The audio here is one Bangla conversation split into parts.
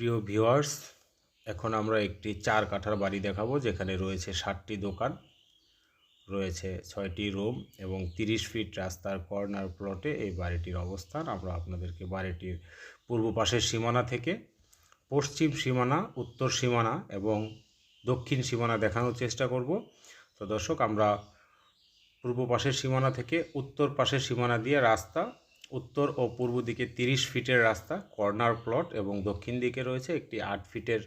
প্রিয় ভিউয়ার্স, এখন আমরা একটি চার কাঠার বাড়ি দেখাবো, যেখানে রয়েছে ষাটটি দোকান, রয়েছে ছয়টি রুম এবং তিরিশ ফিট রাস্তার কর্নার প্লটে এই বাড়িটির অবস্থান। আমরা আপনাদেরকে বাড়িটির পূর্ব পাশের সীমানা থেকে পশ্চিম সীমানা, উত্তর সীমানা এবং দক্ষিণ সীমানা দেখানোর চেষ্টা করব। তো দর্শক, আমরা পূর্ব পাশের সীমানা থেকে উত্তর পাশের সীমানা দিয়ে রাস্তা উত্তর ও পূর্ব দিকে তিরিশ ফিটের রাস্তা, কর্নার প্লট এবং দক্ষিণ দিকে রয়েছে একটি আট ফিটের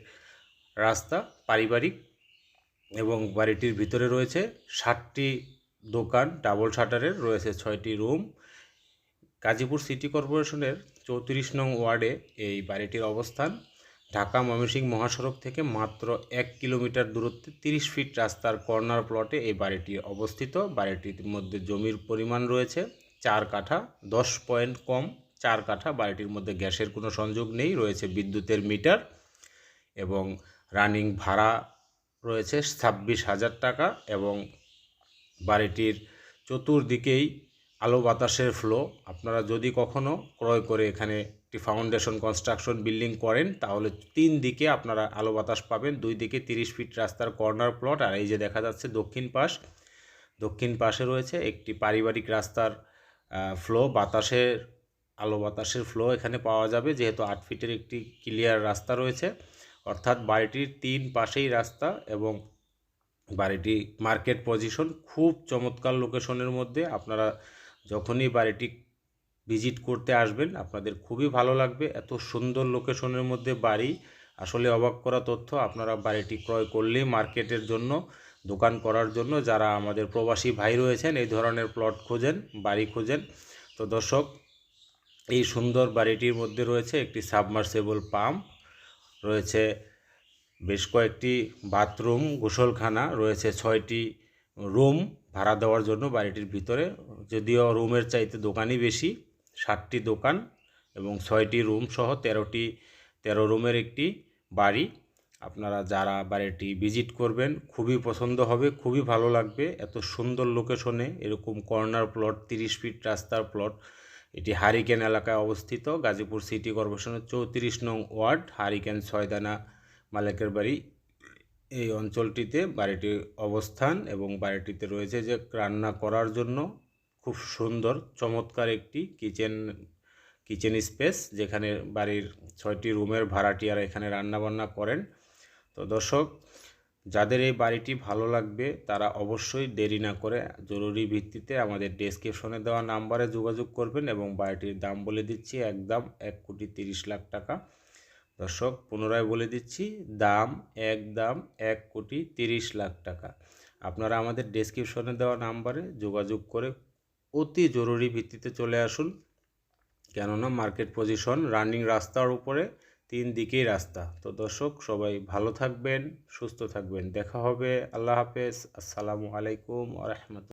রাস্তা, পারিবারিক এবং বাড়িটির ভিতরে রয়েছে ষাটটি দোকান, ডাবল শাটারের, রয়েছে ছয়টি রুম। গাজীপুর সিটি কর্পোরেশনের চৌত্রিশ নং ওয়ার্ডে এই বাড়িটির অবস্থান। ঢাকা ময়মনসিংহ মহাসড়ক থেকে মাত্র এক কিলোমিটার দূরত্বে তিরিশ ফিট রাস্তার কর্নার প্লটে এই বাড়িটি অবস্থিত। বাড়িটির মধ্যে জমির পরিমাণ রয়েছে চার কাঠা, দশ পয়েন্ট কম, চার কাঠা, বাড়িটির মধ্যে গ্যাসের কোনো সংযোগ নেই, রয়েছে বিদ্যুতের মিটার এবং রানিং ভাড়া রয়েছে ছাব্বিশ হাজার টাকা এবং বাড়িটির চতুর্দিকেই আলো বাতাসের ফ্লো আপনারা যদি কখনো ক্রয় করে এখানে একটি ফাউন্ডেশন কনস্ট্রাকশন বিল্ডিং করেন, তাহলে তিন দিকে আপনারা আলো বাতাস পাবেন, দুই দিকে তিরিশ ফিট রাস্তার কর্নার প্লট আর এই যে দেখা যাচ্ছে দক্ষিণ পাশ, দক্ষিণ পাশে রয়েছে একটি পারিবারিক রাস্তার ফ্লো বাতাসের, আলো বাতাসের ফ্লো এখানে পাওয়া যাবে, যেহেতু আট ফিটের একটি ক্লিয়ার রাস্তা রয়েছে। অর্থাৎ বাড়িটির তিন পাশেই রাস্তা এবং বাড়িটি মার্কেট পজিশন খুব চমৎকার লোকেশনের মধ্যে। আপনারা যখনই বাড়িটি ভিজিট করতে আসবেন, আপনাদের খুবই ভালো লাগবে। এত সুন্দর লোকেশনের মধ্যে বাড়ি। আসলে অবাক করা তথ্য, আপনারা বাড়িটি ক্রয় করলেই মার্কেটের জন্য দোকান করার জন্য যারা আমাদের প্রবাসী ভাই রয়েছেন, এই ধরনের প্লট খোঁজেন, বাড়ি খোঁজেন। তো দর্শক, এই সুন্দর বাড়িটির মধ্যে রয়েছে একটি সাবমার্সেবল পাম্প রয়েছে বেশ কয়েকটি বাথরুম গোসলখানা, রয়েছে ছয়টি রুম ভাড়া দেওয়ার জন্য বাড়িটির ভিতরে। যদিও রুমের চাইতে দোকানই বেশি ষাটটি দোকান এবং ছয়টি রুম সহ তেরোটি, তেরো রুমের একটি বাড়ি। আপনারা যারা বাড়িটি ভিজিট করবেন, খুবই পছন্দ হবে, খুবই ভালো লাগবে। এত সুন্দর লোকেশনে এরকম কর্নার প্লট তিরিশ ফিট রাস্তার প্লট এটি হারিকেন এলাকায় অবস্থিত, গাজীপুর সিটি কর্পোরেশনের চৌত্রিশ নং ওয়ার্ড হারিকেন ছয়দানা মালিকের বাড়ি। এই অঞ্চলটিতে বাড়িটির অবস্থান এবং বাড়িটিতে রয়েছে যে রান্না করার জন্য খুব সুন্দর, চমৎকার একটি কিচেন কিচেন স্পেস যেখানে বাড়ির ছয়টি রুমের ভাড়াটিয়ারা এখানে রান্নাবান্না করেন। তো দর্শক, যাদের এই বাড়িটি ভালো লাগবে, তারা অবশ্যই দেরি না করে জরুরি ভিত্তিতে আমাদের ডেসক্রিপশনে দেওয়া নাম্বারে যোগাযোগ করবেন এবং বাড়িটির দাম বলে দিচ্ছি একদম এক কোটি তিরিশ লাখ টাকা। দর্শক, পুনরায় বলে দিচ্ছি, দাম এক দাম এক কোটি তিরিশ লাখ টাকা। আপনারা আমাদের ডেসক্রিপশনে দেওয়া নাম্বারে যোগাযোগ করে অতি জরুরি ভিত্তিতে চলে আসুন। কেননা মার্কেট পজিশন রানিং রাস্তার উপরে তিন দিকেই রাস্তা। তো দর্শক, সবাই ভালো থাকবেন, সুস্থ থাকবেন। দেখা হবে, আল্লাহ হাফেজ। আসসালামু আলাইকুম রহমত